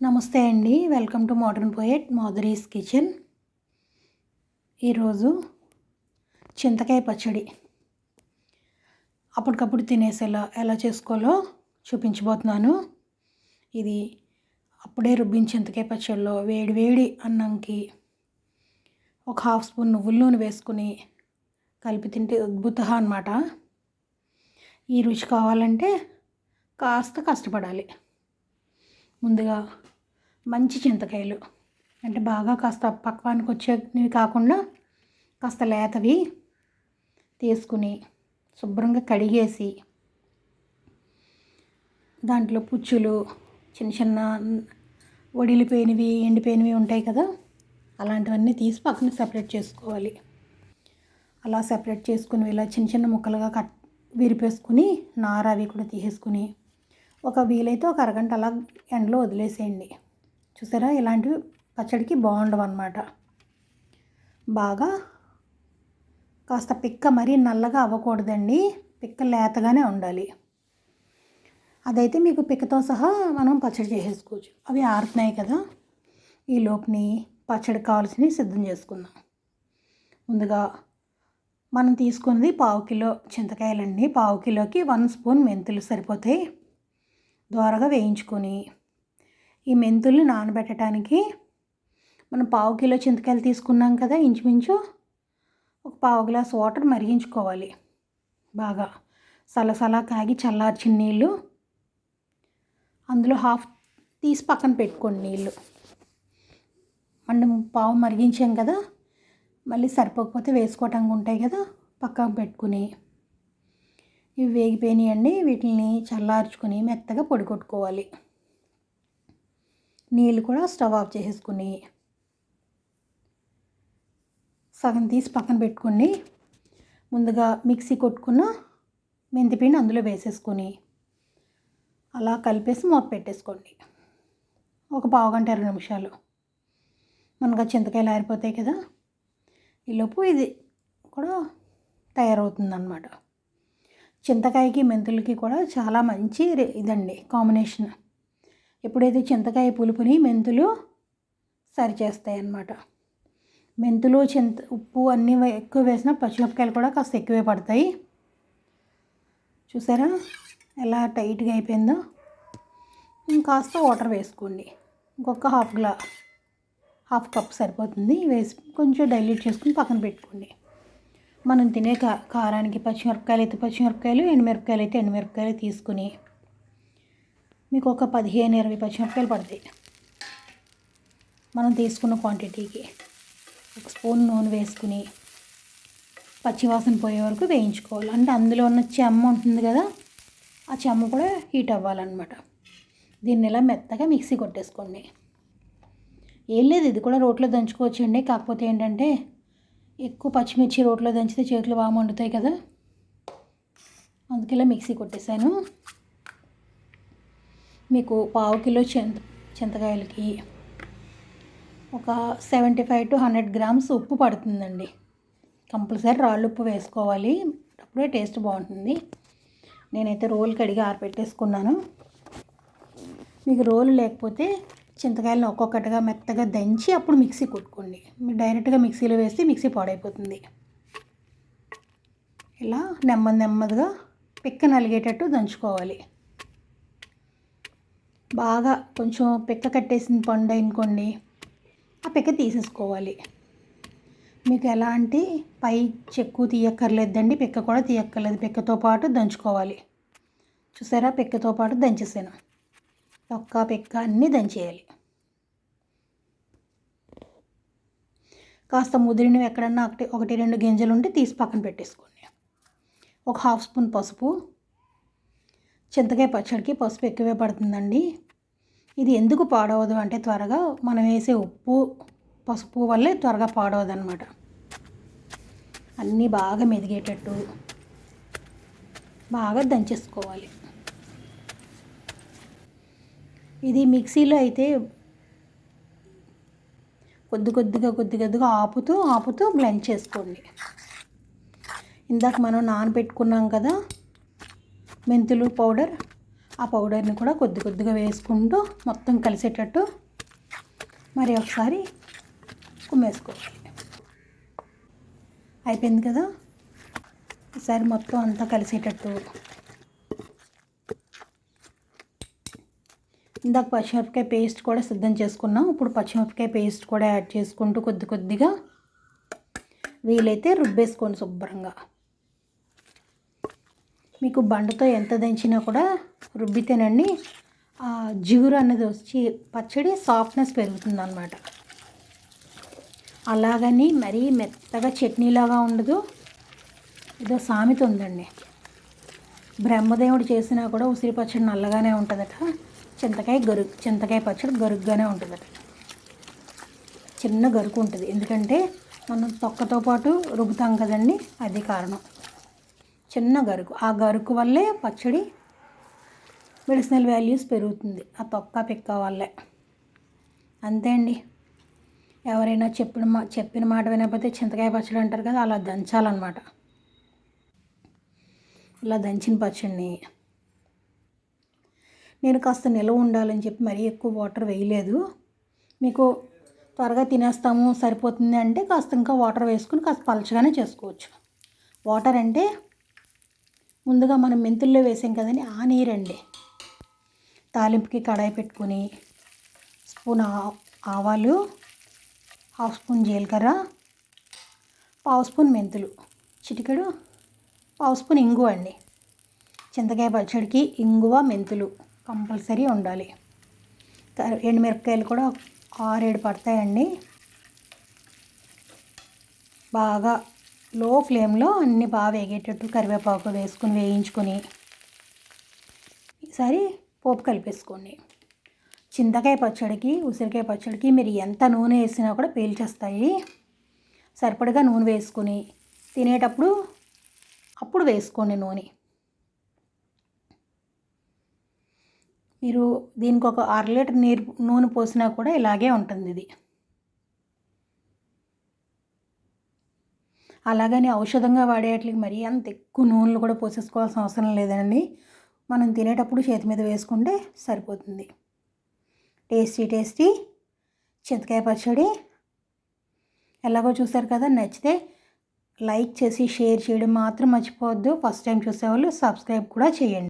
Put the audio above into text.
నమస్తే అండి. Welcome to modern poet Madhuri's kitchen. ఈరోజు చింతకాయ పచ్చడి. అప్పటికప్పుడు తినేసేలా ఎలా చేసుకోవాలో చూపించబోతున్నాను. ఇది అప్పుడే రుబ్బిన చింతకాయ పచ్చడిలో వేడి వేడి అన్నంకి ఒక హాఫ్ స్పూన్ నువ్వుల నూనె వేసుకుని కలిపి తింటే అద్భుత అనమాట ఈ రుచి కావాలంటే కాస్త కష్టపడాలి. ముందుగా మంచి చింతకాయలు. అంటే బాగా కాస్త పక్వానికి వచ్చేవి కాకుండా కాస్త లేతవి తీసుకుని శుభ్రంగా కడిగేసి దాంట్లో పుచ్చులు చిన్న చిన్న వడిలిపోయినవి ఎండిపోయినవి ఉంటాయి కదా అలాంటివన్నీ తీసి పక్కన సెపరేట్ చేసుకోవాలి. అలా సెపరేట్ చేసుకుని ఇలా చిన్న చిన్న ముక్కలుగా కట్ విరిపేసుకుని నార అవి కూడా తీసేసుకుని ఒక వీలైతే ఒక అరగంట అలా ఎండలో వదిలేసేయండి. చూసారా? ఇలాంటివి పచ్చడికి బాగుండవు అనమాట బాగా కాస్త పిక్క మరీ నల్లగా అవ్వకూడదండి. పిక్క లేతగానే ఉండాలి. అదైతే మీకు పిక్కతో సహా మనం పచ్చడి చేసేసుకోవచ్చు. అవి ఆరుతున్నాయి కదా. ఈ లోపుని పచ్చడి కావాల్సినవి సిద్ధం చేసుకుందాం. ముందుగా మనం తీసుకున్నది పావు కిలో చింతకాయలండి. పావు కిలోకి వన్ స్పూన్ మెంతులు సరిపోతాయి. దోరగా వేయించుకొని ఈ మెంతుల్ని నానబెట్టడానికి మనం పావు కిలో చింతకాయలు తీసుకున్నాం కదా ఇంచుమించు. ఒక పావు గ్లాస్ వాటర్ మరిగించుకోవాలి. బాగా సలసలా కాగి చల్లార్చిన నీళ్ళు. అందులో హాఫ్ తీసి పక్కన పెట్టుకోండి నీళ్ళు. మనం పావు మరిగించాం కదా మళ్ళీ సరిపోకపోతే వేసుకోవటానికి ఉంటాయి కదా పక్కన పెట్టుకుని. ఇవి వేగిపోయినాయండి వీటిని చల్లార్చుకొని మెత్తగా పొడి కొట్టుకోవాలి. నీళ్ళు కూడా స్టవ్ ఆఫ్ చేసేసుకుని సగం తీసి పక్కన పెట్టుకుని ముందుగా మిక్సీ కొట్టుకున్న మెంతిపిండి అందులో వేసేసుకొని అలా కలిపేసి మూత పెట్టేసుకోండి. ఒక పావు గంట ఇరవై నిమిషాలు. మనకు చింతకాయలు ఆరిపోతాయి కదా. ఈలోపు ఇది కూడా తయారవుతుందన్నమాట. చింతకాయకి మెంతులకి కూడా చాలా మంచి ఇదండి కాంబినేషన్. ఎప్పుడైతే చింతకాయ పులుపుని మెంతులు సరి చేస్తాయి అన్నమాట మెంతులు చింత ఉప్పు అన్నీ ఎక్కువ వేసినా పచ్చిమిరపకాయలు కూడా కాస్త ఎక్కువే పడతాయి. చూసారా? ఎలా టైట్గా అయిపోయిందో? ఇంకాస్త వాటర్ వేసుకోండి. ఇంకొక హాఫ్ గ్లా హాఫ్ కప్ సరిపోతుంది. వేసి కొంచెం డైల్యూట్ చేసుకుని పక్కన పెట్టుకోండి. మనం తినే కా కారానికి పచ్చిమిరపకాయలు అయితే పచ్చిమిరపకాయలు ఎండుమిరపకాయలు అయితే ఎండుమిరపకాయలు తీసుకుని మీకు ఒక పదిహేను ఇరవై పచ్చిమిరపకాయలు పడతాయి. మనం తీసుకున్న క్వాంటిటీకి ఒక స్పూన్ నూనె వేసుకుని పచ్చివాసన పోయే వరకు వేయించుకోవాలి. అంటే అందులో ఉన్న చెమ్మ ఉంటుంది కదా ఆ చెమ్మ కూడా హీట్ అవ్వాలన్నమాట. దీన్ని ఇలా మెత్తగా మిక్సీ కొట్టేసుకోండి. ఏం లేదు ఇది కూడా రోట్లో దంచుకోవచ్చండి. కాకపోతే ఏంటంటే ఎక్కువ పచ్చిమిర్చి రోట్లో దంచితే చేతులు బాగా మండుతాయి కదా. అందుకే మిక్సీ కొట్టేశాను. మీకు పావు కిలో చింత చింతకాయలకి ఒక seventy five to hundred grams ఉప్పు పడుతుందండి. కంపల్సరీ రాళ్ళు ఉప్పు వేసుకోవాలి. అప్పుడే టేస్ట్ బాగుంటుంది. నేనైతే రోల్ కడిగి ఆరపెట్టేసుకున్నాను. మీకు రోలు లేకపోతే చింతకాయలను ఒక్కొక్కటిగా మెత్తగా దంచి అప్పుడు మిక్సీ కొట్టుకోండి. మీరు డైరెక్ట్గా మిక్సీలో వేస్తే మిక్సీ పాడైపోతుంది. ఇలా నెమ్మది నెమ్మదిగా పిక్క నలిగేటట్టు దంచుకోవాలి. బాగా కొంచెం పిక్క కట్టేసిన పండు అనుకోండి ఆ పిక్క తీసేసుకోవాలి. మీకు ఎలాంటి పై చెక్కు తీయక్కర్లేదండి పిక్క కూడా తీయక్కర్లేదు. పిక్కతో పాటు దంచుకోవాలి. చూసారా? పిక్కతో పాటు దంచేసాను. ఒక్క పిక్క అన్నీ దంచేయాలి. కాస్త ముదిరినవి ఎక్కడన్నా ఒకటి ఒకటి రెండు గింజలు ఉంటే తీసి పక్కన పెట్టేసుకోండి. ఒక హాఫ్ స్పూన్ పసుపు చింతకాయ పచ్చడికి పసుపు ఎక్కువే పడుతుందండి. ఇది ఎందుకు పాడవదు అంటే త్వరగా మనం వేసే ఉప్పు పసుపు వల్లే త్వరగా పాడవదు అనమాట అన్నీ బాగా మెదిగేటట్టు బాగా దంచేసుకోవాలి. ఇది మిక్సీలో అయితే కొద్ది కొద్దిగా కొద్ది కొద్దిగా ఆపుతూ ఆపుతూ బ్లెండ్ చేసుకోండి. ఇందాక మనం నానబెట్టుకున్నాం కదా మెంతులు పౌడర్ ఆ పౌడర్ని కూడా కొద్ది కొద్దిగా వేసుకుంటూ మొత్తం కలిసేటట్టు మరి ఒకసారి కుమ్మేసుకోవాలి. అయిపోయింది కదా? ఈసారి మొత్తం అంతా కలిసేటట్టు. ఇందాక పచ్చిమిరపకాయ పేస్ట్ కూడా సిద్ధం చేసుకున్నాం. ఇప్పుడు పచ్చిమిరపకాయ పేస్ట్ కూడా యాడ్ చేసుకుంటూ కొద్ది కొద్దిగా వీలైతే రుబ్బేసుకోండి శుభ్రంగా. మీకు బండతో ఎంత దంచినా కూడా రుబ్బితేనండి ఆ జిగురు అనేది వచ్చి పచ్చడి సాఫ్ట్నెస్ పెరుగుతుంది అనమాట అలాగని మరీ మెత్తగా చట్నీలాగా ఉండదు. ఏదో సామెత ఉందండి. బ్రహ్మదేవుడు చేసినా కూడా ఉసిరి పచ్చడి నల్లగానే ఉంటుందట. చింతకాయ గరుగు చింతకాయ పచ్చడి గరుగ్గానే ఉంటుందట. చిన్న గరుకు ఉంటుంది. ఎందుకంటే మనం తొక్కతో పాటు రుబ్బుతాం కదండి అది కారణం. చిన్న గరుకు. ఆ గరుకు వల్లే పచ్చడి మెడిసినల్ వాల్యూస్ పెరుగుతుంది. ఆ తొక్క పిక్క వల్లే. అంతే అండి. ఎవరైనా చెప్పిన మా చెప్పిన మాట వినకపోతే చింతకాయ పచ్చడి అంటారు కదా అలా దంచాలన్నమాట. ఇలా దంచిన పచ్చడిని. నేను కాస్త నిల్వ ఉండాలని చెప్పి మరీ ఎక్కువ వాటర్ వేయలేదు. మీకు త్వరగా తినేస్తాము సరిపోతుంది అంటే కాస్త ఇంకా వాటర్ వేసుకుని కాస్త పలచగానే చేసుకోవచ్చు. వాటర్ అంటే ముందుగా మనం మెంతుల్లో వేసాం కదండి ఆ నీరండి. తాలింపుకి కడాయి పెట్టుకుని స్పూన్ ఆవాలు హాఫ్ స్పూన్ జీలకర్ర పావు స్పూన్ మెంతులు. చిటికెడు పావు స్పూన్ ఇంగువ అండి. చింతకాయ పచ్చడికి ఇంగువ మెంతులు కంపల్సరీ ఉండాలి. ఎండుమిరపకాయలు కూడా ఆరేడు పడతాయండి. బాగా లో ఫ్లేమ్లో అన్నీ బాగా వేగేటట్టు కరివేపాకు వేసుకుని వేయించుకొని ఈసారి పోపు కలిపేసుకోండి. చింతకాయ పచ్చడికి ఉసిరికాయ పచ్చడికి మీరు ఎంత నూనె వేసినా కూడా పీల్చేస్తాయి. సరిపడగా నూనె వేసుకొని తినేటప్పుడు అప్పుడు వేసుకోండి నూనె. మీరు దీనికి ఒక అర లీటర్ నీరు నూనె పోసినా కూడా ఇలాగే ఉంటుంది ఇది. అలాగని ఔషధంగా వాడేటికి మరీ అంత ఎక్కువ నూనెలు కూడా పోసేసుకోవాల్సిన అవసరం లేదండి. మనం తినేటప్పుడు చేతి మీద వేసుకుంటే సరిపోతుంది. టేస్టీ టేస్టీ చింతకాయ పచ్చడి. ఎలాగో చూసారు కదా నచ్చితే లైక్ చేసి షేర్ చేయడం మాత్రం మర్చిపోవద్దు. ఫస్ట్ టైం చూసేవాళ్ళు సబ్స్క్రైబ్ కూడా చేయండి.